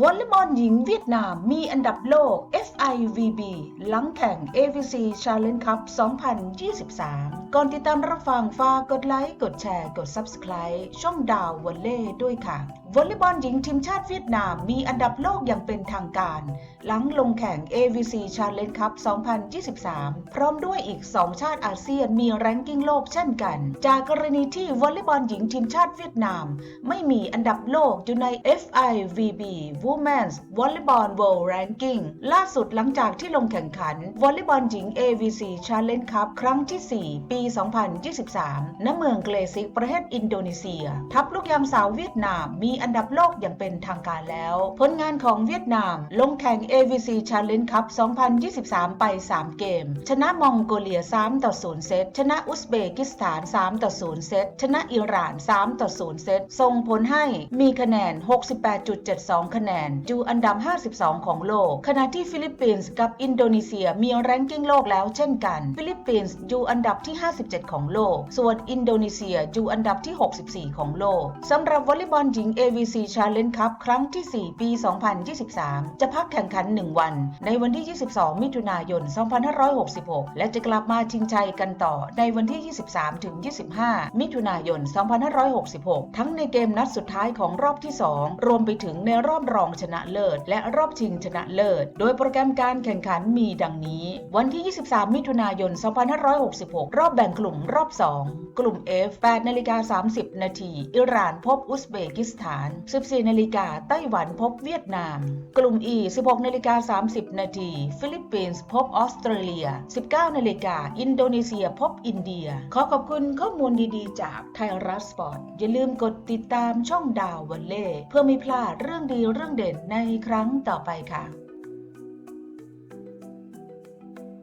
วอลเลย์บอลหญิงเวียดนามมีอันดับโลก FIVB หลังแข่ง AVC Challenge Cup 2023 ก่อนติดตามรับฟังฝากกดไลค์ กดแชร์ กด Subscribe ช่องดาววอลเล่ด้วยค่ะ วอลเลย์บอลหญิงทีมชาติเวียดนามมีอันดับโลกอย่างเป็นทางการ หลังลงแข่ง AVC Challenge Cup 2023 พร้อมด้วยอีก 2 ชาติอาเซียนมีแรงกิ้งโลกเช่นกัน จากกรณีที่วอลเลย์บอลหญิงทีมชาติเวียดนาม ไม่มีอันดับโลกอยู่ใน FIVB Women's Volleyball World Ranking ล่าสุดหลังจากที่ลงแข่งขันวอลเลย์บอลหญิง AVC Challenge Cup ครั้งที่ 4 ปี 2023 ณ เมืองเกรซิก ประเทศอินโดนีเซีย ทัพลูกยามสาวเวียดนาม มีอันดับโลกอย่างเป็นทางการแล้ว ผลงานของเวียดนาม ลงแข่ง AVC Challenge Cup 2023 ไป 3 เกม ชนะมองโกเลีย 3 ต่อ 0 เซต ชนะอุซเบกิสถาน 3 ต่อ 0 เซต ชนะอิหร่าน 3 ต่อ 0 เซต ส่งผลให้มีคะแนน 68.72 คะแนนอยู่อันดับ 52 ของโลก ขณะที่ฟิลิปปินส์กับอินโดนีเซียมีแรงกิ้งโลกแล้วเช่นกัน ฟิลิปปินส์อยู่อันดับที่ 57 ของโลก ส่วนอินโดนีเซียอยู่อันดับที่ 64 ของโลกสำหรับวอลเลย์บอลหญิง AVC Challenge Cup ครั้งที่ 4 ปี 2023 จะพักแข่งขัน 1 วัน ในวันที่ 22 มิถุนายน 2566 และจะกลับมาชิงชัยกันต่อในวันที่ 23 ถึง 25 มิถุนายน 2566 ทั้งในเกมนัดสุดท้ายของรอบที่ 2 รวมไปถึงในรอบรองชนะเลิศ และรอบชิงชนะเลิศ โดยโปรแกรมการแข่งขันมีดังนี้ วันที่ 23 มิถุนายน 2566 รอบแบ่งกลุ่มรอบ 2 กลุ่ม F 8นาฬิกา30 นาที อิหร่านพบอุซเบกิสถาน 14 นาฬิกาไต้หวันพบเวียดนาม กลุ่ม E 16 นาฬิกา30 นาที ฟิลิปปินส์พบออสเตรเลีย 19 นาฬิกาอินโดนีเซียพบอินเดีย ขอขอบคุณข้อมูลดีๆ จากไทยรัฐสปอร์ต อย่าลืมกดติดตามช่องดาววันเล่เพื่อไม่พลาดเรื่องดีเรื่องเด่นในครั้งต่อไปค่ะ